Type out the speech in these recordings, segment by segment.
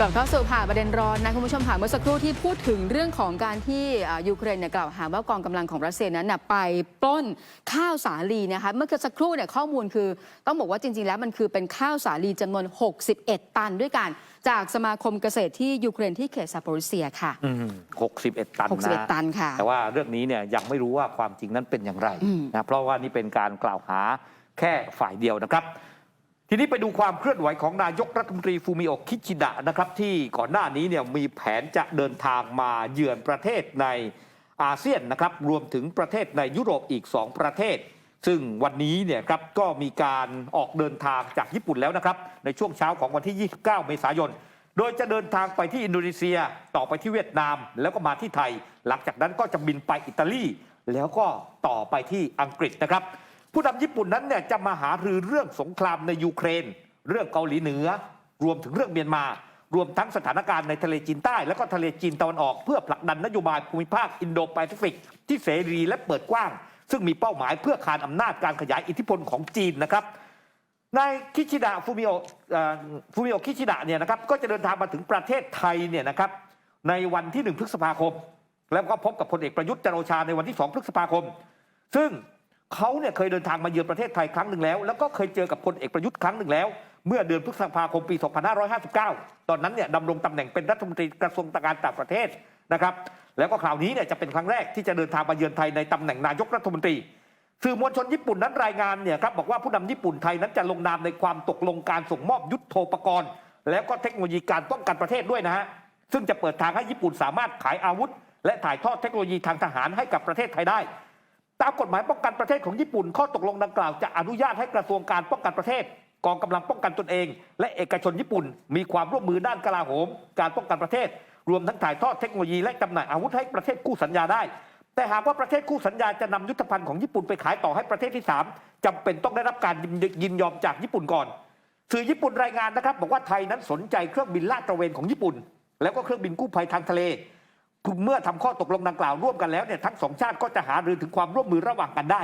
กลับเข้าสู่ผ่าประเด็นร้อนนะคุณผู้ชมค่ะเมื่อสักครู่ที่พูดถึงเรื่องของการที่อ่ายูเครนเนี่ยกล่าวหาว่ากองกำลังของรัสเซียนั้นน่ะไปปล้นข้าวสาลีนะคะเมื่อสักครู่เนี่ยข้อมูลคือ ต้องบอกว่าจริง ๆ แล้วมันคือเป็นข้าวสาลีจำนวน 61 ตันด้วยกัน จากสมาคมเกษตรที่ยูเครนที่เขตซาโปริเซียค่ะอืม61 ตันนะ61ตันค่ะแต่ว่าเรื่องนี้เนี่ยยังไม่รู้ว่าความจริงนั้นเป็นอย่างไรอืมนะเพราะว่านี่เป็นการกล่าวหาแค่ฝ่ายเดียวนะครับ ทีนี้ไปดูความเคลื่อนไหวของนายกรัฐมนตรีฟูมิโอะคิชิดะนะครับที่ก่อนหน้านี้เนี่ยมีแผนจะเดินทางมาเยือนประเทศในอาเซียนนะครับรวมถึงประเทศในยุโรปอีก 2 ประเทศ ซึ่งวันนี้เนี่ยครับก็มีการออกเดินทางจากญี่ปุ่นแล้วนะครับในช่วงเช้าของวันที่ 29 เมษายน โดยจะเดินทางไปที่อินโดนีเซียต่อไปที่เวียดนาม แล้วก็มาที่ไทย หลังจากนั้นก็จะบินไปอิตาลีแล้วก็ต่อไปที่อังกฤษนะครับ ผู้นำญี่ปุ่นนั้นเนี่ยจะมาหารือเรื่องสงครามในยูเครน เรื่องเกาหลีเหนือ รวมถึงเรื่องเมียนมา รวมทั้งสถานการณ์ในทะเลจีนใต้ และก็ทะเลจีนตะวันออกเพื่อผลักดันนโยบายภูมิภาคอินโดแปซิฟิก ที่เสรีและเปิดกว้าง ซึ่งมีเป้าหมายเพื่อคานอำนาจการขยายอิทธิพลของจีนนะครับนายคิชิดะฟูมิโอฟูมิโอคิชิดะเนี่ยนะครับก็จะเดินทางมาถึงประเทศไทยเนี่ยนะครับในวันที่ 1 พฤษภาคม แล้วก็พบกับพลเอกประยุทธ์จันโอชาในวันที่ 2 พฤษภาคม ซึ่ง เขาเนี่ยเคยเดินทางมาเยือนประเทศไทยครั้งหนึ่งแล้ว แล้วก็เคยเจอกับพลเอกประยุทธ์ครั้งหนึ่งแล้ว เมื่อเดือนพฤษภาคมปี 2559 ตอนนั้นเนี่ยดำรงตำแหน่งเป็นรัฐมนตรีกระทรวงการต่างประเทศนะครับ แล้วก็คราวนี้เนี่ยจะเป็นครั้งแรกที่จะเดินทางมาเยือนไทยในตำแหน่งนายกรัฐมนตรี สื่อมวลชนญี่ปุ่นนั้นรายงานเนี่ยครับบอกว่าผู้นำญี่ปุ่นไทยนั้นจะลงนามในความตกลงการส่งมอบยุทโธปกรณ์ แล้วก็เทคโนโลยีการป้องกันประเทศด้วยนะฮะ ซึ่งจะเปิดทางให้ญี่ปุ่นสามารถขายอาวุธ และถ่ายทอดเทคโนโลยีทางทหารให้กับประเทศไทยได้ ตามกฎหมายป้องกันประเทศของญี่ปุ่น ข้อตกลงดังกล่าวจะอนุญาตให้กระทรวงการป้องกันประเทศ กองกำลังป้องกันตนเอง และเอกชนญี่ปุ่น มีความร่วมมือด้านกลาโหม การป้องกันประเทศ รวมทั้งถ่ายทอดเทคโนโลยีและจำหน่ายอาวุธให้ประเทศคู่สัญญาได้ แต่หากว่าประเทศคู่สัญญาจะนำยุทธภัณฑ์ของญี่ปุ่นไปขายต่อให้ประเทศที่ 3จำเป็นต้องได้รับการยินยอมจากญี่ปุ่นก่อนสื่อญี่ปุ่นรายงานนะครับบอกว่าไทยนั้นสนใจเครื่องบินลาดตระเวนของญี่ปุ่น แล้วก็เครื่องบินกู้ภัยทางทะเล เมื่อทำข้อตกลงดังกล่าวร่วมกันแล้วเนี่ยทั้งสองชาติก็จะหารือถึงความร่วมมือระหว่างกันได้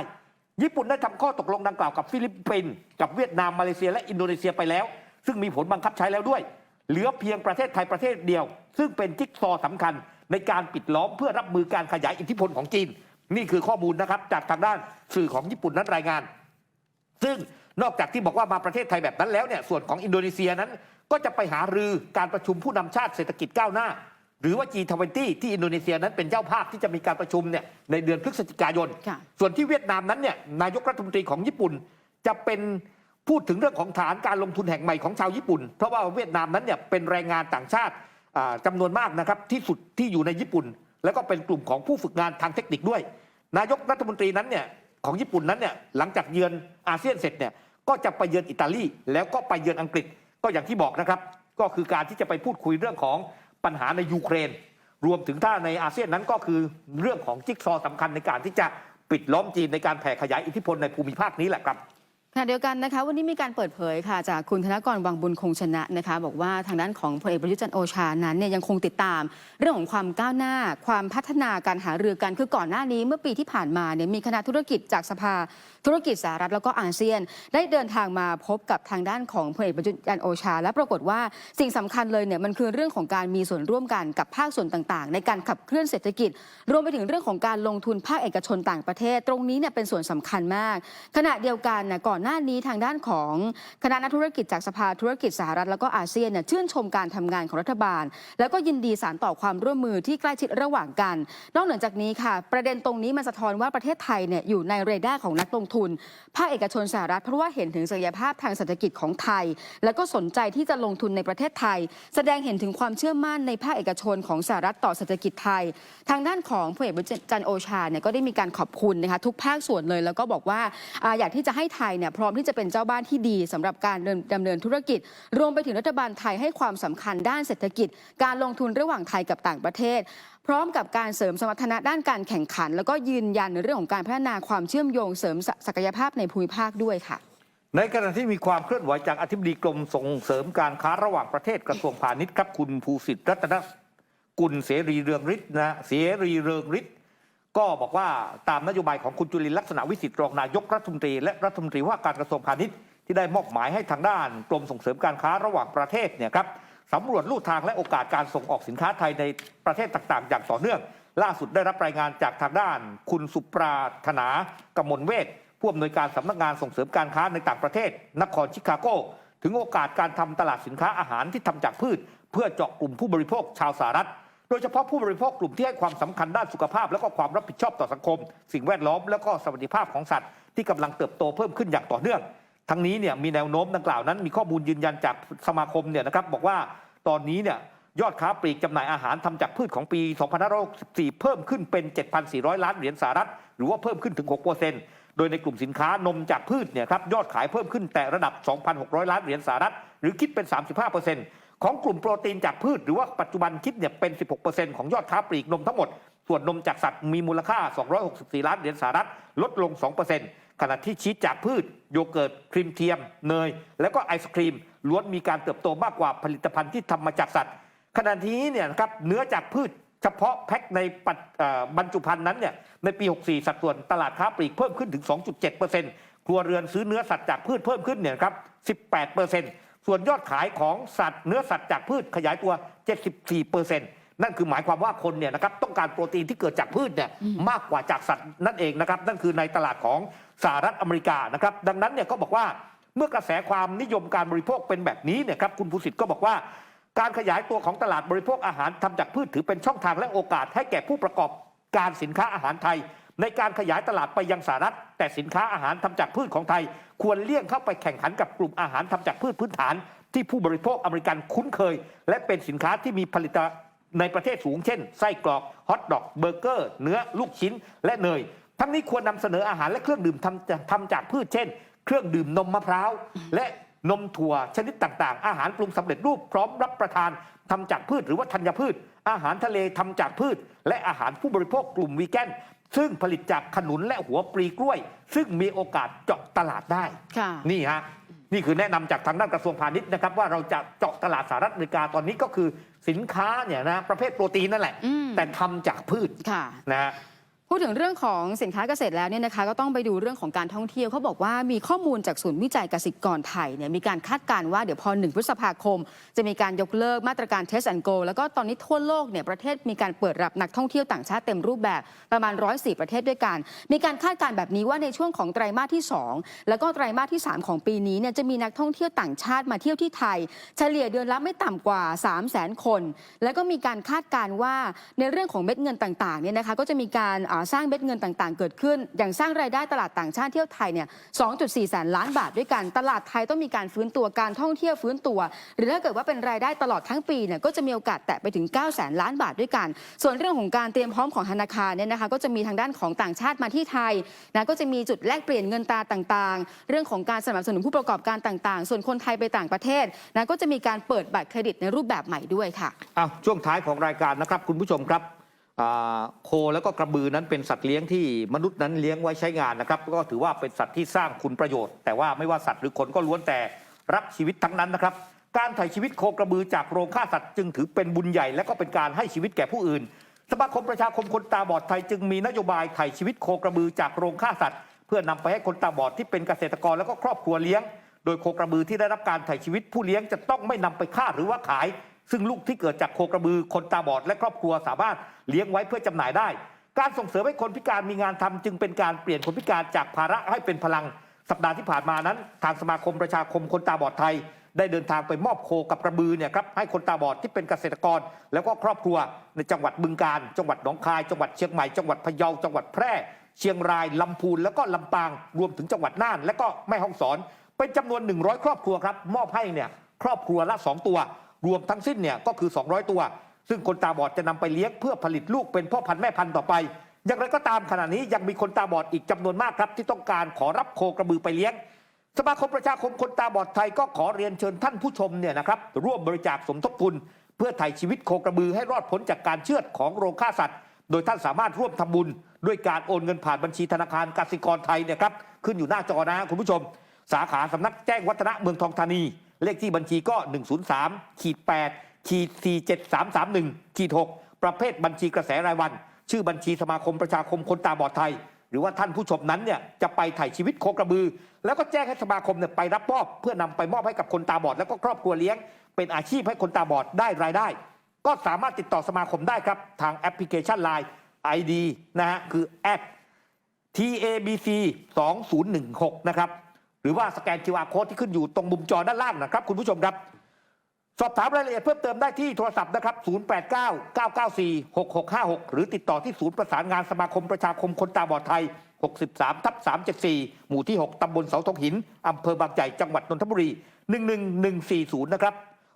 ญี่ปุ่นได้ทำข้อตกลงดังกล่าวกับฟิลิปปินส์กับเวียดนามมาเลเซียและอินโดนีเซียไปแล้ว ซึ่งมีผลบังคับใช้แล้วด้วย เหลือเพียงประเทศไทยประเทศเดียว ซึ่งเป็นจิ๊กซอว์สำคัญในการปิดล้อมเพื่อรับมือการขยายอิทธิพลของจีน นี่คือข้อมูลนะครับจากทางด้านสื่อของญี่ปุ่นนั้นรายงาน ซึ่งนอกจากที่บอกว่ามาประเทศไทยแบบนั้นแล้วเนี่ยส่วนของอินโดนีเซียนั้น ก็จะไปหารือการประชุมผู้นำชาติเศรษฐกิจก้าวหน้า หรือว่า G20 ที่อินโดนีเซียนั้นเป็นเจ้าภาพที่จะมีการประชุมเนี่ยในเดือนพฤศจิกายน ค่ะ ส่วนที่เวียดนามนั้นเนี่ยนายกรัฐมนตรีของญี่ปุ่น จะเป็นพูดถึงเรื่องของฐานการลงทุนแห่งใหม่ของชาวญี่ปุ่น เพราะว่าเวียดนามนั้นเนี่ยเป็นแรงงานต่างชาติอ่าจำานวนมากนะครับที่สุดที่อยู่ในญี่ปุ่น แล้วก็เป็นกลุ่มของผู้ฝึกงานทางเทคนิคด้วย นายกรัฐมนตรีนั้นเนี่ยของญี่ปุ่นนั้นเนี่ยหลังจากเยือนอาเซียนเสร็จเนี่ยก็จะไปเยือนอิตาลีแล้วก็ไปเยือนอังกฤษก็อย่างที่บอกนะครับ ก็คือการที่จะไปพูดคุยเรื่องของ ปัญหาในยูเครน รวมถึงถ้าในอาเซียนนั้นก็คือเรื่องของจิ๊กซอว์สำคัญในการที่จะปิดล้อมจีนในการแผ่ขยายอิทธิพลในภูมิภาคนี้แหละครับ ขณะเดียวกันนะคะวันนี้มีการเปิดเผยค่ะจากคุณธนกรวังบุญคงชนะนะคะบอกว่าทางด้านของพลเอกประยุจันโอชานั้นเนี่ยยังคงติดตาม เรื่องของความก้าวหน้า ความพัฒนาการหารือกันคือก่อนหน้านี้เมื่อปีที่ผ่านมาเนี่ยมีคณะธุรกิจจากสภาธุรกิจสหรัฐแล้วก็อาเซียน ได้เดินทางมาพบกับทางด้านของพลเอกประยุจันโอชา และปรากฏว่าสิ่งสำคัญเลยเนี่ยมันคือเรื่องของการมีส่วนร่วมกันกับภาคส่วนต่างๆ ในการขับเคลื่อนเศรษฐกิจ รวมไปถึงเรื่องของการลงทุนภาคเอกชนต่างประเทศ ตรงนี้เนี่ยเป็นส่วนสำคัญมาก ขณะเดียวกันนะก่อนหน้านี้ทางด้านของคณะนักธุรกิจจากสภาธุรกิจสหรัฐแล้วก็อาเซียนเนี่ยชื่นชมการทำงานของรัฐบาล แล้วก็ยินดีสารต่อความร่วมมือที่ใกล้ชิดระหว่างกัน นอกเหนือจากนี้ค่ะ ประเด็นตรงนี้มันสะท้อนว่าประเทศไทยเนี่ยอยู่ในเรดาร์ของนักลงทุนภาคเอกชนสหรัฐเพราะว่าเห็นถึงศักยภาพทางเศรษฐกิจของไทย แล้วก็สนใจที่จะลงทุนในประเทศไทย แสดงเห็นถึงความเชื่อมั่นในภาคเอกชนของสหรัฐต่อเศรษฐกิจไทย ทางด้านของพลเอกประยุทธ์จันโอชาเนี่ยก็ได้มีการขอบคุณนะคะทุกภาคส่วนเลย แล้วก็บอกว่าอาอยากที่จะให้ไทยเนี่ยพร้อมที่จะเป็นเจ้าบ้านที่ดีสำหรับการดำเนินธุรกิจ รวมไปถึงรัฐบาลไทยให้ความสำคัญด้านเศรษฐกิจ การลงทุนระหว่างไทยกับต่างประเทศ พร้อมกับการเสริมสมรรถนะด้านการแข่งขัน แล้วก็ยืนยันในเรื่องของการพัฒนาความเชื่อมโยงเสริมศักยภาพในภูมิภาคด้วยค่ะในขณะที่มีความเคลื่อนไหวจากอธิบดีกรมส่งเสริมการค้าระหว่างประเทศกระทรวงพาณิชย์ครับคุณภูสิทธิ์รัตนกุลเสรีเรืองฤทธิ์นะเสรีเรืองฤทธิ์ ก็บอกว่าตามนโยบายของคุณจุลินลักษณะวิสิทธิ์รองนายกรัฐมนตรีและรัฐมนตรีว่าการกระทรวงพาณิชย์ที่ได้มอบหมายให้ทางด้านกรมส่งเสริมการค้าระหว่างประเทศเนี่ยครับสำรวจลู่ทางและโอกาสการส่งออกสินค้าไทยในประเทศต่างๆ อย่างต่อเนื่อง ล่าสุดได้รับรายงานจากทางด้าน คุณสุปราถนากมลเวทผู้อำนวยการสำนักงานส่งเสริมการค้าในต่างประเทศ นครชิคาโก ถึงโอกาสการทำตลาดสินค้าอาหารที่ทำจากพืช เพื่อเจาะกลุ่มผู้บริโภคชาวสหรัฐ โดยเฉพาะผู้บริโภคกลุ่มที่ให้ความสำคัญด้านสุขภาพ และก็ความรับผิดชอบต่อสังคม สิ่งแวดล้อมและก็สวัสดิภาพของสัตว์ที่กำลังเติบโตเพิ่มขึ้นอย่างต่อเนื่อง ทั้งนี้เนี่ยมีแนวโน้มดังกล่าวนั้น มีข้อมูลยืนยันจากสมาคมเนี่ยนะครับบอกว่าตอนนี้เนี่ยยอดค้าปลีกจำหน่ายอาหารทำจากพืชของปี 2564 เพิ่มขึ้นเป็น 7,400 ล้านเหรียญสหรัฐ หรือว่าเพิ่มขึ้นถึง 6%โดยในกลุ่มสินค้านมจากพืชเนี่ยครับยอดขายเพิ่มขึ้นแต่ระดับ 2,600 ล้านเหรียญสหรัฐ หรือคิดเป็น 35% ของกลุ่มโปรตีนจากพืช หรือว่าปัจจุบันคิดเนี่ยเป็น 16%ของยอดค้าปลีกนมทั้งหมด ส่วนนมจากสัตว์มีมูลค่า 264 ล้านเหรียญสหรัฐลดลง 2%ขณะที่ชีสจากพืช โยเกิร์ตครีมเทียม เนย แล้วก็ไอศครีม ล้วนมีการเติบโตมากกว่าผลิตภัณฑ์ที่ทำมาจากสัตว์ ขณะนี้เนี่ยครับเนื้อจากพืชเฉพาะแพ็คในปัจบรรจุภัณฑ์นั้นเนี่ยในปี 64 สัดส่วนตลาดค้าปลีกเพิ่มขึ้นถึง 2.7%ครัวเรือนซื้อเนื้อสัตว์จากพืชเพิ่มขึ้นเนี่ยครับ 18% ส่วนยอดขายของสัตว์เนื้อสัตว์จากพืชขยายตัว 74%นั่นคือหมายความว่าคนเนี่ยนะครับต้องการโปรตีนที่เกิดจากพืชเนี่ยมากกว่าจากสัตว์นั่นเองนะครับนั่นคือในตลาดของสหรัฐอเมริกานะครับดังนั้นเนี่ยก็บอกว่าเมื่อกระแสความนิยมการบริโภคเป็นแบบนี้เนี่ยครับคุณภูสิทธิ์ก็บอกว่า การขยายตัวของตลาดบริโภคอาหารทำจากพืชถือเป็นช่องทางและโอกาสให้แก่ผู้ประกอบการสินค้าอาหารไทย ในการขยายตลาดไปยังสหรัฐ แต่สินค้าอาหารทำจากพืชของไทย ควรเลี่ยงเข้าไปแข่งขันกับกลุ่มอาหารทำจากพืชพื้นฐาน ที่ผู้บริโภคอเมริกันคุ้นเคย และเป็นสินค้าที่มีผลิตในประเทศสูงเช่นไส้กรอกฮอทดอกเบอร์เกอร์ เนื้อลูกชิ้น และเนยทั้งนี้ควรนำเสนออาหารและเครื่องดื่มทำจากทำจากพืชเช่น เครื่องดื่มนมมะพร้าวและนมถั่วชนิดต่างๆ อาหารปรุงสำเร็จรูปพร้อมรับประทานทำจากพืชหรือว่าธัญพืช อาหารทะเลทำจากพืช และอาหารผู้บริโภคกลุ่มวีแกน ซึ่งผลิตจากขนุนและหัวปลีกล้วย ซึ่งมีโอกาสเจาะตลาดได้ ค่ะ นี่ฮะนี่คือแนะนำจากทางด้านกระทรวงพาณิชย์นะครับ ว่าเราจะเจาะตลาดสหรัฐอเมริกาตอนนี้ก็คือสินค้าเนี่ยนะประเภทโปรตีนนั่นแหละ อืม แต่ทำจากพืชค่ะ นะฮะ พูดถึงเรื่องของสินค้าเกษตรแล้วเนี่ยนะคะ ก็ต้องไปดูเรื่องของการท่องเที่ยวเขาบอกว่ามีข้อมูลจากศูนย์วิจัยเกษตรกรไทยเนี่ยมีการคาดการณ์ว่าเดี๋ยวพอ1พฤษภาคม จะมีการยกเลิกมาตรการ Test and Go แล้วก็ตอนนี้ทั่วโลกเนี่ยประเทศมีการเปิดรับนักท่องเที่ยวต่างชาติเต็มรูปแบบประมาณ104ประเทศด้วยกัน มีการคาดการณ์แบบนี้ว่าในช่วงของไตรมาสที่ 2 แล้วก็ไตรมาสที่ 3 ของปีนี้เนี่ยจะมีนักท่องเที่ยวต่างชาติมาเที่ยวที่ไทย เฉลี่ยเดือนละไม่ต่ำกว่า 3 0 0 0 0 0 คน แล้วก็มีการคาดการณ์ว่าในเรื่องของเม็ดเงินต่างๆเนี่ยนะคะก็จะมีการสร้างเม็ดเงินต่างๆ เกิดขึ้น อย่างสร้างรายได้ตลาดต่างชาติเที่ยวไทยเนี่ย 2.4 แสนล้านบาทด้วยกัน ตลาดไทยต้องมีการฟื้นตัว การท่องเที่ยวฟื้นตัว หรือถ้าเกิดว่าเป็นรายได้ตลอดทั้งปีเนี่ย ก็จะมีโอกาสแตะไปถึง 9 แสนล้านบาทด้วยกัน ส่วนเรื่องของการเตรียมพร้อมของธนาคารเนี่ยนะคะ ก็จะมีทางด้านของต่างชาติมาที่ไทยนะ ก็จะมีจุดแลกเปลี่ยนเงินตราต่างๆ เรื่องของการสนับสนุนผู้ประกอบการต่าง ๆ ส่วนคนไทยไปต่างประเทศนะ ก็จะมีการเปิดบัตรเครดิตในรูปแบบใหม่ด้วยค่ะอ้าวช่วงท้ายของรายการนะครับคุณผู้ชมครับ โคแล้วก็กระบือนั้นเป็นสัตว์เลี้ยงที่มนุษย์นั้นเลี้ยงไว้ใช้งานนะครับ ก็ถือว่าเป็นสัตว์ที่สร้างคุณประโยชน์ แต่ว่าไม่ว่าสัตว์หรือคนก็ล้วนแต่รักชีวิตทั้งนั้นนะครับ การถ่ายชีวิตโคกระบือจากโรงฆ่าสัตว์จึงถือเป็นบุญใหญ่และก็เป็นการให้ชีวิตแก่ผู้อื่น สมาคมประชาคมคนตาบอดไทยจึงมีนโยบายถ่ายชีวิตโคกระบือจากโรงฆ่าสัตว์ เพื่อนำไปให้คนตาบอดที่เป็นเกษตรกรแล้วก็ครอบครัวเลี้ยง โดยโคกระบือที่ได้รับการถ่ายชีวิตผู้เลี้ยงจะต้องไม่นำไปฆ่าหรือว่าขาย ซึ่งลูกที่เกิดจากโคกระบือคนตาบอดและครอบครัวสามารถเลี้ยงไว้เพื่อจำหน่ายได้ การส่งเสริมให้คนพิการมีงานทำจึงเป็นการเปลี่ยนคนพิการจากภาระให้เป็นพลังสัปดาห์ที่ผ่านมานั้น ทางสมาคมประชาคมคนตาบอดไทย ได้เดินทางไปมอบโคกับกระบือเนี่ยครับให้คนตาบอดที่เป็นเกษตรกร แล้วก็ครอบครัวในจังหวัดบึงกาฬจังหวัดหนองคาย จังหวัดเชียงใหม่ จังหวัดพะเยา จังหวัดแพร่ เชียงราย ลำพูน แล้วก็ลำปาง รวมถึงจังหวัดน่าน และก็แม่ฮ่องสอน เป็นจำนวน 100 ครอบครัวครับ มอบให้เนี่ยครอบครัวละ 2 ตัว รวมทั้งสิ้นเนี่ยก็คือ 200 ตัว ซึ่งคนตาบอดจะนำไปเลี้ยงเพื่อผลิตลูกเป็นพ่อพันธุ์แม่พันธุ์ต่อไป อย่างไรก็ตามขณะนี้ยังมีคนตาบอดอีกจำนวนมากครับ ที่ต้องการขอรับโคกระบือไปเลี้ยง สมาคมประชาคมคนตาบอดไทยก็ขอเรียนเชิญท่านผู้ชมเนี่ยนะครับร่วมบริจาคสมทบทุน เพื่อไถ่ชีวิตโคกระบือให้รอดพ้นจากการเชือดของโรงฆ่าสัตว์โดยท่านสามารถร่วมทำบุญ ด้วยการโอนเงินผ่านบัญชีธนาคารกสิกรไทยเนี่ยครับขึ้นอยู่หน้าจอนะคุณผู้ชม สาขาสำนักแจ้งวัฒนะเมืองทองธานี เลขที่บัญชีก็ 103ขีด8ขีด47331ขีด6ประเภทบัญชีกระแสรายวัน ชื่อบัญชีสมาคมประชาคมคนตาบอดไทย หรือว่าท่านผู้ชมนั้นเนี่ยจะไปถ่ายชีวิตโคกระบือ แล้วก็แจ้งให้สมาคมเนี่ยไปรับมอบเพื่อนำไปมอบให้กับคนตาบอด แล้วก็ครอบครัวเลี้ยง เป็นอาชีพให้คนตาบอดได้รายได้ ก็สามารถติดต่อสมาคมได้ครับ ทางแอปพลิเคชัน Line ID นะฮะคือแอด TABC 2016 นะครับ หรือว่าสแกน QR Code ที่ขึ้นอยู่ตรงมุมจอด้านล่างนะครับ คุณผู้ชมครับ สอบถามรายละเอียดเพิ่มเติมได้ที่โทรศัพท์นะครับ 089 994 6656 หรือติดต่อที่ศูนย์ประสานงานสมาคมประชาคมคนตาบอดไทย 63ทับ374 หมู่ที่ 6ตำบลเสาทงหินอำเภอบางใหญ่จังหวัดนนทบุรี 11140 นะครับ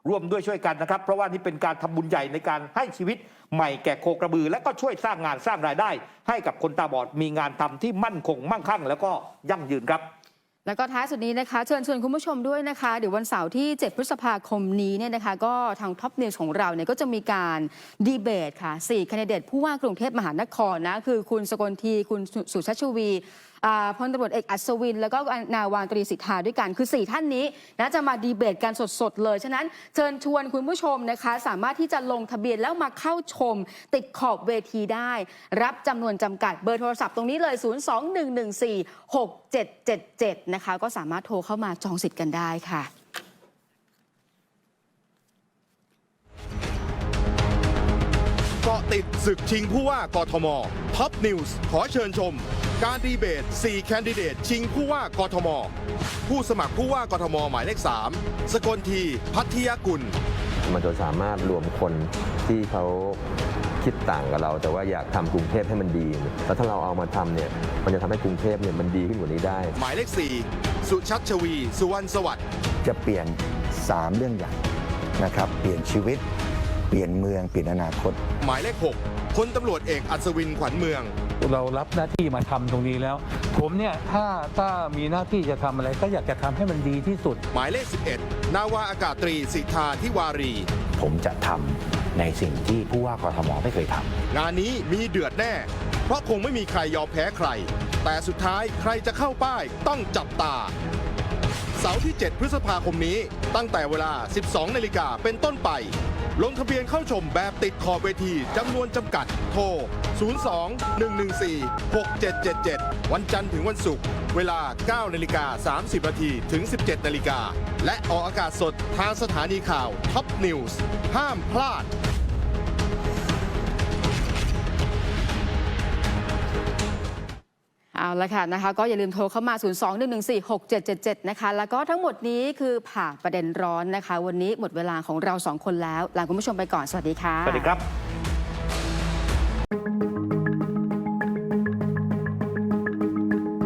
ร่วมด้วยช่วยกันนะครับ เพราะว่านี่เป็นการทำบุญใหญ่ในการให้ชีวิตใหม่แก่โคกระบือ และก็ช่วยสร้างงานสร้างรายได้ ให้กับคนตาบอดมีงานทำที่มั่นคงมั่งคั่ง แล้วก็ยั่งยืนครับ แล้วก็ท้ายสุดนี้นะคะเชิญชวนคุณผู้ชมด้วยนะคะ เดี๋ยววันเสาร์ที่ 7 พฤษภาคมนี้เนี่ยนะคะ ก็ทางท็อปนิวส์ของเราเนี่ยก็จะมีการดีเบตค่ะ4คนดิเดตผู้ว่ากรุงเทพมหานครนะคือคุณสกลทีคุณสุชาชวีอ่าพลตำรวจเอกอัศวิน แล้วก็นาวาตรีสิทธาด้วยกัน คือ 4 ท่านนี้นะจะมาดีเบตกันสดๆเลย ฉะนั้นเชิญชวนคุณผู้ชมนะคะ สามารถที่จะลงทะเบียนแล้วมาเข้าชม ติดขอบเวทีได้ รับจำนวนจำกัดเบอร์โทรศัพท์ตรงนี้เลย 02114 021146777 นะคะ ก็สามารถโทรเข้ามาจองสิทธิ์กันได้ค่ะเกาะติดศึกชิงผู้ว่ากทมท็อปนิวส์ขอเชิญชม การดีเบต 4 แคนดิเดต ชิงผู้ว่ากทม ผู้สมัครผู้ว่ากทม หมายเลข 3 สกลที พัทยากุล มันจะสามารถรวมคนที่เขา คิดต่างกับเรา แต่ว่าอยากทำกรุงเทพให้มันดี แล้วถ้าเราเอามาทำเนี่ยมันจะทำให้กรุงเทพเนี่ยมันดีขึ้นกว่านี้ได้ หมายเลข 4 สุชัชวี สุวรรณสวัสดิ์จะเปลี่ยน 3 เรื่องใหญ่นะครับเปลี่ยนชีวิต เปลี่ยนเมืองเปลี่ยนอนาคต หมายเลข6พลตำรวจเอกอัศวินขวัญเมืองเรารับหน้าที่มาทำตรงนี้แล้ว ผมเนี่ยถ้าถ้ามีหน้าที่จะทำอะไรก็อยากจะทำให้มันดีที่สุด หมายเลข 11 นาวาอากาศตรีสิทธาทิวารี ผมจะทำ ในสิ่งที่ผู้ว่ากทมไม่เคยทำงานนี้มีเดือดแน่ เพราะคงไม่มีใครยอมแพ้ใคร แต่สุดท้ายใครจะเข้าป้ายต้องจับตา เสาร์ที่ 7 พฤษภาคมนี้ตั้งแต่เวลา 12 นาฬิกาเป็นต้นไป ลงทะเบียนเข้าชมแบบติดขอบเวทีจำนวนจำกัด โทร 02 114 6777 วันจันทร์ถึงวันศุกร์ เวลา 9นาฬิกา30นาทีถึง 17นาฬิกาและออกอากาศสดทางสถานีข่าวท็อปนิวส์ห้ามพลาด เอาละค่ะนะคะก็อย่าลืมโทรเข้ามา 021146777 นะคะ แล้วก็ทั้งหมดนี้คือผ่าประเด็นร้อนนะคะ วันนี้หมดเวลาของเราสองคนแล้วลาคุณผู้ชมไปก่อน สวัสดีค่ะ สวัสดีครับ